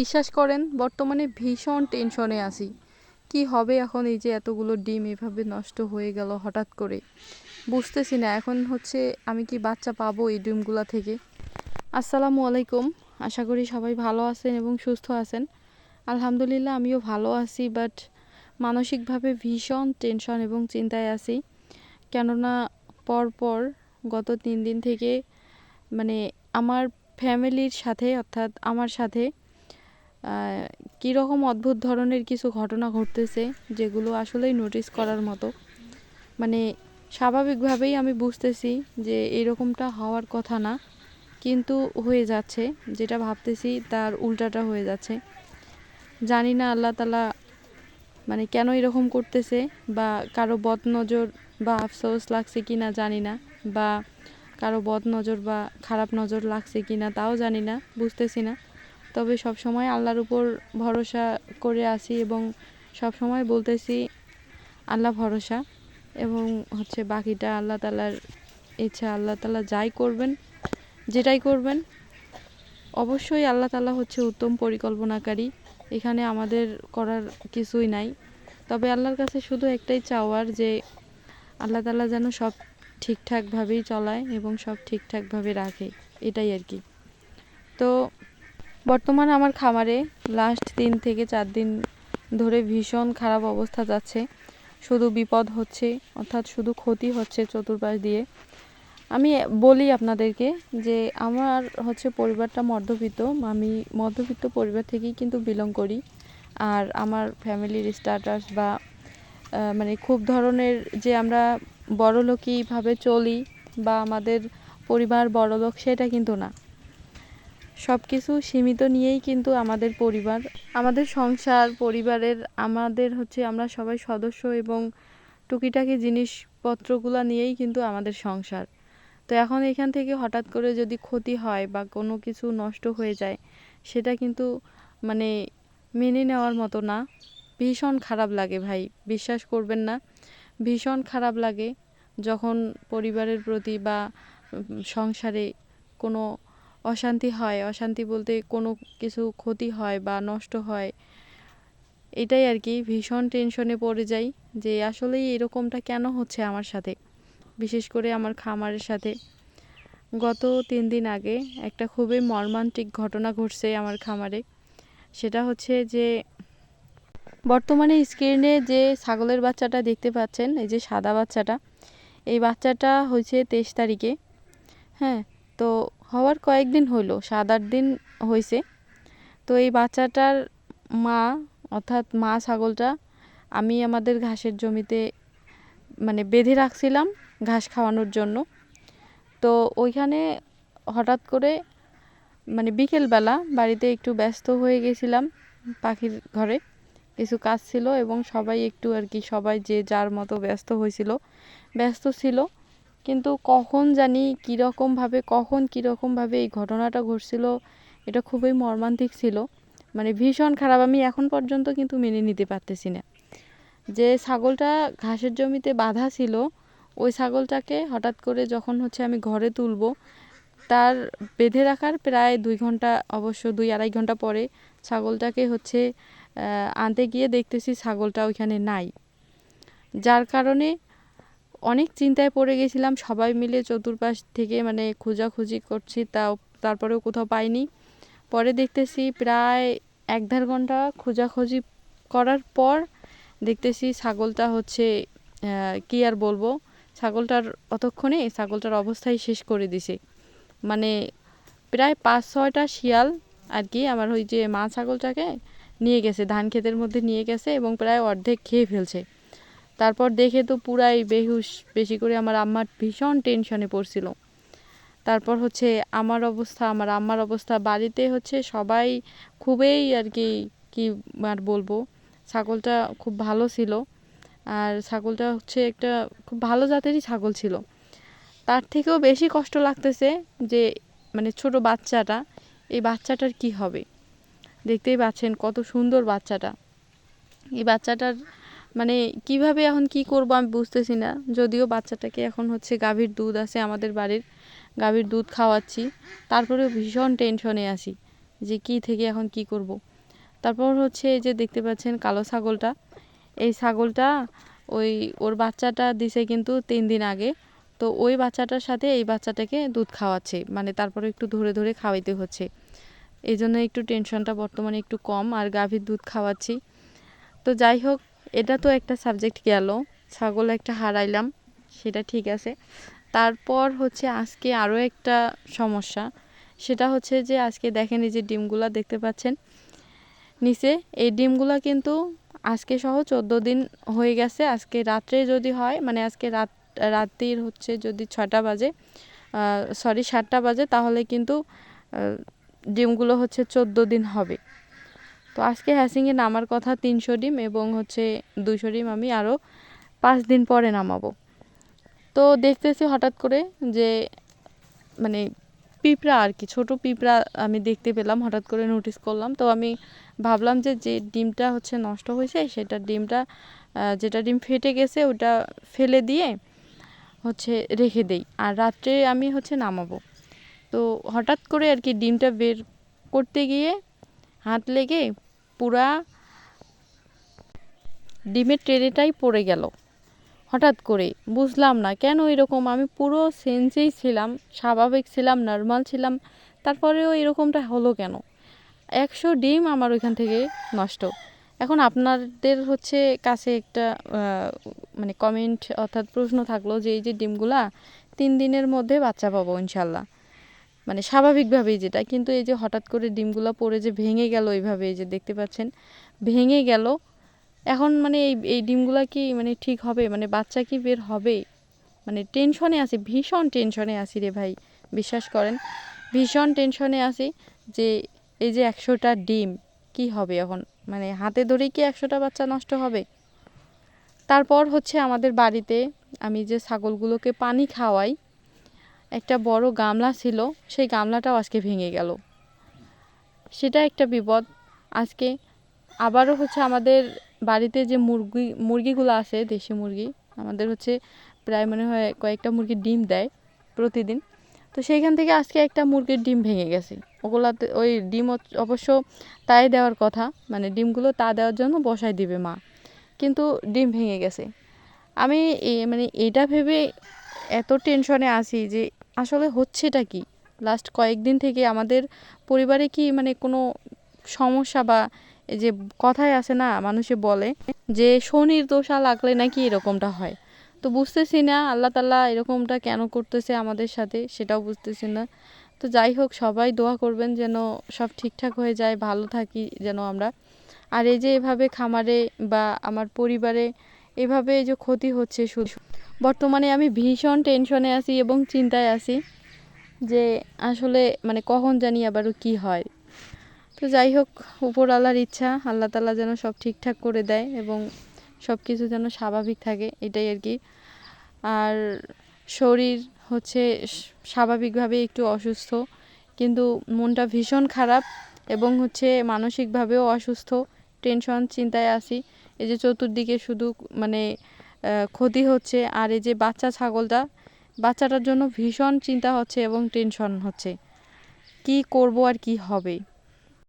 বিশ্বাস করেন, বর্তমানে ভীষণ টেনশনে আছি। কি হবে এখন এই যে এতগুলো ডিম এভাবে নষ্ট হয়ে গেল হঠাৎ করে? বুঝতেছি না, এখন হচ্ছে আমি কি বাচ্চা পাবো এই ডিমগুলা থেকে? আসসালামু আলাইকুম, আশা করি সবাই ভালো আছেন এবং সুস্থ আছেন। আলহামদুলিল্লাহ আমিও ভালো আছি বাট মানসিকভাবে ভীষণ টেনশন এবং চিন্তায় আছি। কেননা পরপর গত তিন দিন থেকে মানে আমার ফ্যামিলির সাথে অর্থাৎ আমার সাথে কীরকম অদ্ভুত ধরনের কিছু ঘটনা ঘটতেছে যেগুলো আসলেই নোটিস করার মতো? মানে স্বাভাবিকভাবেই আমি বুঝতেছি যে এরকমটা হওয়ার কথা না, কিন্তু হয়ে যাচ্ছে। যেটা ভাবতেছি তার উল্টাটা হয়ে যাচ্ছে। জানি না আল্লাহ তালা মানে কেন এরকম করতেছে বা কারও বদনজর বা আফসোস লাগছে কি না জানি না, বা কারও বদ নজর বা খারাপ নজর লাগছে কি না তাও জানি না, বুঝতেছি না। তবে সব সময় আল্লাহর উপর ভরসা করে আসি এবং সব সময় বলতেছি, আল্লাহ ভরসা এবং হচ্ছে বাকিটা আল্লাহ তালার ইচ্ছা, আল্লাহ তালা যাই করবেন, যেটাই করবেন। অবশ্যই আল্লাহ তালা হচ্ছে উত্তম পরিকল্পনাকারী, এখানে আমাদের করার কিছুই নাই। তবে আল্লাহর কাছে শুধু একটাই চাওয়ার যে আল্লাহ তালা যেন সব ঠিকঠাকভাবেই চলায় এবং সব ঠিকঠাকভাবে রাখে, এটাই আর কি। তো বর্তমানে আমার খামারে লাস্ট তিন থেকে চার দিন ধরে ভীষণ খারাপ অবস্থা যাচ্ছে। শুধু বিপদ হচ্ছে, অর্থাৎ শুধু ক্ষতি হচ্ছে চতুর্পাশ দিয়ে। আমি বলি আপনাদেরকে যে আমার হচ্ছে পরিবারটা মধ্যবিত্ত, আমি মধ্যবিত্ত পরিবার থেকেই কিন্তু বিলং করি। আর আমার ফ্যামিলির স্ট্যাটাস বা মানে খুব ধরনের যে আমরা বড়লোকিভাবে চলি বা আমাদের পরিবার বড়লোক সেটা কিন্তু না। সব কিছু সীমিত নিয়েই কিন্তু আমাদের পরিবার, আমাদের সংসার, পরিবারের, আমাদের হচ্ছে আমরা সবাই সদস্য এবং টুকিটাকি জিনিসপত্রগুলো নিয়েই কিন্তু আমাদের সংসার। তো এখন এখান থেকে হঠাৎ করে যদি ক্ষতি হয় বা কোনো কিছু নষ্ট হয়ে যায়, সেটা কিন্তু মানে মেনে নেওয়ার মতো না। ভীষণ খারাপ লাগে ভাই, বিশ্বাস করবেন না। ভীষণ খারাপ লাগে যখন পরিবারের প্রতি বা সংসারে কোনো অশান্তি হয়, অশান্তি বলতে কোনো কিছু ক্ষতি হয় বা নষ্ট হয়, এটাই আর কি ভীষণ টেনশনে পড়ে যাই যে আসলেই এরকমটা কেন হচ্ছে আমার সাথে? বিশেষ করে আমার খামারের সাথে। গত তিন দিন আগে একটা খুবই মর্মান্তিক ঘটনা ঘটছে আমার খামারে। সেটা হচ্ছে যে বর্তমানে স্ক্রিনে যে ছাগলের বাচ্চাটা দেখতে পাচ্ছেন, এই যে সাদা বাচ্চাটা, এই বাচ্চাটা হয়েছে তেইশ তারিখে। হ্যাঁ তো হওয়ার কয়েকদিন হলো, সাত আট দিন হয়েছে তো এই বাচ্চাটার মা, অর্থাৎ মা ছাগলটা, আমি আমাদের ঘাসের জমিতে মানে বেঁধে রাখছিলাম ঘাস খাওয়ানোর জন্য। তো ওইখানে হঠাৎ করে মানে বিকেলবেলা বাড়িতে একটু ব্যস্ত হয়ে গেছিলাম পাখির ঘরে। কিছু কাজ ছিল এবং সবাই একটু আর কি, সবাই যে যার মতো ব্যস্ত হয়েছিল, ব্যস্ত ছিল। কিন্তু কখন জানি কীরকমভাবে, কখন কীরকমভাবে এই ঘটনাটা ঘটছিল, এটা খুবই মর্মান্তিক ছিল। মানে ভীষণ খারাপ, আমি এখন পর্যন্ত কিন্তু মেনে নিতে পারতেছি না। যে ছাগলটা ঘাসের জমিতে বাঁধা ছিল, ওই ছাগলটাকে হঠাৎ করে যখন হচ্ছে আমি ঘরে তুলব, তার বেঁধে রাখার প্রায় দুই ঘণ্টা, অবশ্য দুই আড়াই ঘণ্টা পরে ছাগলটাকে হচ্ছে আনতে গিয়ে দেখতেছি ছাগলটা ওইখানে নাই। যার কারণে অনেক চিন্তায় পড়ে গেছিলাম, সবাই মিলে চতুর্পাশ থেকে মানে খোঁজাখুঁজি করছি, তাও তারপরেও কোথাও পাইনি। পরে দেখতেছি প্রায় এক দেড় ঘণ্টা খোঁজাখুঁজি করার পর দেখতেছি ছাগলটা হচ্ছে কি আর বলব, ছাগলটার অতক্ষণে ছাগলটার অবস্থাই শেষ করে দিছে। মানে প্রায় পাঁচ ছয়টা শিয়াল আর কি আমার ওই যে মা ছাগলটাকে নিয়ে গেছে, ধান ক্ষেতের মধ্যে নিয়ে গেছে এবং প্রায় অর্ধেক খেয়ে ফেলছে। তারপর দেখে তো পুরাই বেহুশ, বেশি করে আমার আম্মার ভীষণ টেনশনে পড়ছিল। তারপর হচ্ছে আমার অবস্থা, আমার আম্মার অবস্থা, বাড়িতে হচ্ছে সবাই খুবই আর কি কি আর বলব, ছাগলটা খুব ভালো ছিল। আর ছাগলটা হচ্ছে একটা খুব ভালো জাতেরই ছাগল ছিল। তার থেকেও বেশি কষ্ট লাগতেছে যে মানে ছোট বাচ্চাটা, এই বাচ্চাটার কি হবে? দেখতেই পাচ্ছেন কত সুন্দর বাচ্চাটা। এই বাচ্চাটার মানে কীভাবে এখন কি করব আমি বুঝতেছি না। যদিও বাচ্চাটাকে এখন হচ্ছে গাভীর দুধ আছে আমাদের বাড়ির, গাভীর দুধ খাওয়াচ্ছি। তারপরেও ভীষণ টেনশনে আসি যে কি থেকে এখন কি করব। তারপর হচ্ছে এই যে দেখতে পাচ্ছেন কালো ছাগলটা। এই ছাগলটা ওই, ওর বাচ্চাটা দিছে কিন্তু তিন দিন আগে। তো ওই বাচ্চাটার সাথে এই বাচ্চাটাকে দুধ খাওয়াচ্ছে। মানে তারপরে একটু ধরে ধরে খাওয়াইতে হচ্ছে। এই জন্য একটু টেনশনটা বর্তমানে একটু কম। আর গাভীর দুধ খাওয়াচ্ছি। তো যাই হোক এটা তো একটা সাবজেক্ট গেল, ছাগল একটা হারাইলাম, সেটা ঠিক আছে। তারপর হচ্ছে আজকে আরও একটা সমস্যা, সেটা হচ্ছে যে আজকে দেখেন এই যে ডিমগুলা দেখতে পাচ্ছেন। নিচে এই ডিমগুলা কিন্তু আজকে সহ চোদ্দ দিন হয়ে গেছে, আজকে রাত্রে যদি হয় মানে আজকে রাত, রাত্রির হচ্ছে যদি ছটা বাজে সরি সাতটা বাজে, তাহলে কিন্তু ডিমগুলো হচ্ছে চোদ্দ দিন হবে। তো আজকে হ্যাসিংয়ে নামার কথা তিনশো ডিম এবং হচ্ছে দুইশো ডিম আমি আরও পাঁচ দিন পরে নামাবো। তো দেখতেছি হঠাৎ করে যে মানে পিঁপড়া আর কি, ছোট পিঁপড়া আমি দেখতে পেলাম, হঠাৎ করে নোটিস করলাম। তো আমি ভাবলাম যে যে ডিমটা হচ্ছে নষ্ট হয়েছে, সেটা ডিমটা যেটা ডিম ফেটে গেছে ওটা ফেলে দিয়ে হচ্ছে রেখে দেই আর রাত্রে আমি হচ্ছে নামাবো। তো হঠাৎ করে আর কি ডিমটা বের করতে গিয়ে হাত লেগে পুরা ডিমের ট্রেটাই পড়ে গেল। হঠাৎ করে বুঝলাম না কেন এরকম। আমি পুরো সেন্সেই ছিলাম, স্বাভাবিক ছিলাম নর্মাল ছিলাম। তারপরেও এরকমটা হলো কেন? একশো ডিম আমার ওইখান থেকে নষ্ট। এখন আপনাদের হচ্ছে কাছে একটা মানে কমেন্ট অর্থাৎ প্রশ্ন থাকল যে এই যে ডিমগুলা তিন দিনের মধ্যে বাচ্চা পাবো ইনশাল্লাহ। মানে স্বাভাবিকভাবেই যেটা। কিন্তু এই যে হঠাৎ করে ডিমগুলো পড়ে যে ভেঙে গেল এইভাবে, এই যে দেখতে পাচ্ছেন, ভেঙে গেল। এখন মানে এই এই ডিমগুলা কি মানে ঠিক হবে? মানে বাচ্চা কি বের হবে? মানে টেনশনে আছি, ভীষণ টেনশনে আছি রে ভাই, বিশ্বাস করেন। ভীষণ টেনশনে আছি যে এই যে একশোটা ডিম কি হবে এখন? মানে হাতে ধরেই কি একশোটা বাচ্চা নষ্ট হবে? তারপর হচ্ছে আমাদের বাড়িতে আমি যে ছাগলগুলোকে পানি খাওয়াই একটা বড় গামলা ছিল, সেই গামলাটাও আজকে ভেঙে গেল। সেটা একটা বিপদ। আজকে আবারও হচ্ছে আমাদের বাড়িতে যে মুরগি, মুরগিগুলো আছে, দেশি মুরগি, আমাদের হচ্ছে প্রায় মনে হয় কয়েকটা মুরগির ডিম দেয় প্রতিদিন। তো সেইখান থেকে আজকে একটা মুরগির ডিম ভেঙে গেছে। ওগুলাতে ওই ডিম অবশ্য তাই দেওয়ার কথা মানে ডিমগুলো তা দেওয়ার জন্য বসাই দিবে মা। কিন্তু ডিম ভেঙে গেছে। আমি মানে এটা ভেবে এত টেনশনে আছি যে আসলে হচ্ছেটা কি? লাস্ট কয়েকদিন থেকে আমাদের পরিবারে কি মানে কোনো সমস্যা বা এই যে কথায় আছে না, মানুষে বলে যে শনির দোষা লাগলে নাকি এরকমটা হয়। তো বুঝতেছি না, আল্লাহ তাল্লাহ এরকমটা কেন করতেছে আমাদের সাথে সেটাও বুঝতেছি না। তো যাই হোক, সবাই দোয়া করবেন যেন সব ঠিকঠাক হয়ে যায়, ভালো থাকি যেন আমরা। আর এই যে এভাবে খামারে বা আমার পরিবারে এভাবে যে ক্ষতি হচ্ছে শুধু বর্তমানে আমি ভীষণ টেনশনে আছি এবং চিন্তায় আছি যে আসলে মানে কখন জানি আবারও কি হয়। তো যাই হোক, উপর ইচ্ছা, আল্লাহ তালা যেন সব ঠিকঠাক করে দেয় এবং সব কিছু যেন স্বাভাবিক থাকে, এটাই আর কি। আর শরীর হচ্ছে স্বাভাবিকভাবে একটু অসুস্থ, কিন্তু মনটা ভীষণ খারাপ এবং হচ্ছে মানসিকভাবেও অসুস্থ টেনশন চিন্তায় আছি। এই যে চতুর্দিকে শুধু মানে ক্ষতি হচ্ছে। আর এই যে বাচ্চা ছাগলটা, বাচ্চাটার জন্য ভীষণ চিন্তা হচ্ছে এবং টেনশন হচ্ছে। কি করব আর কি হবে?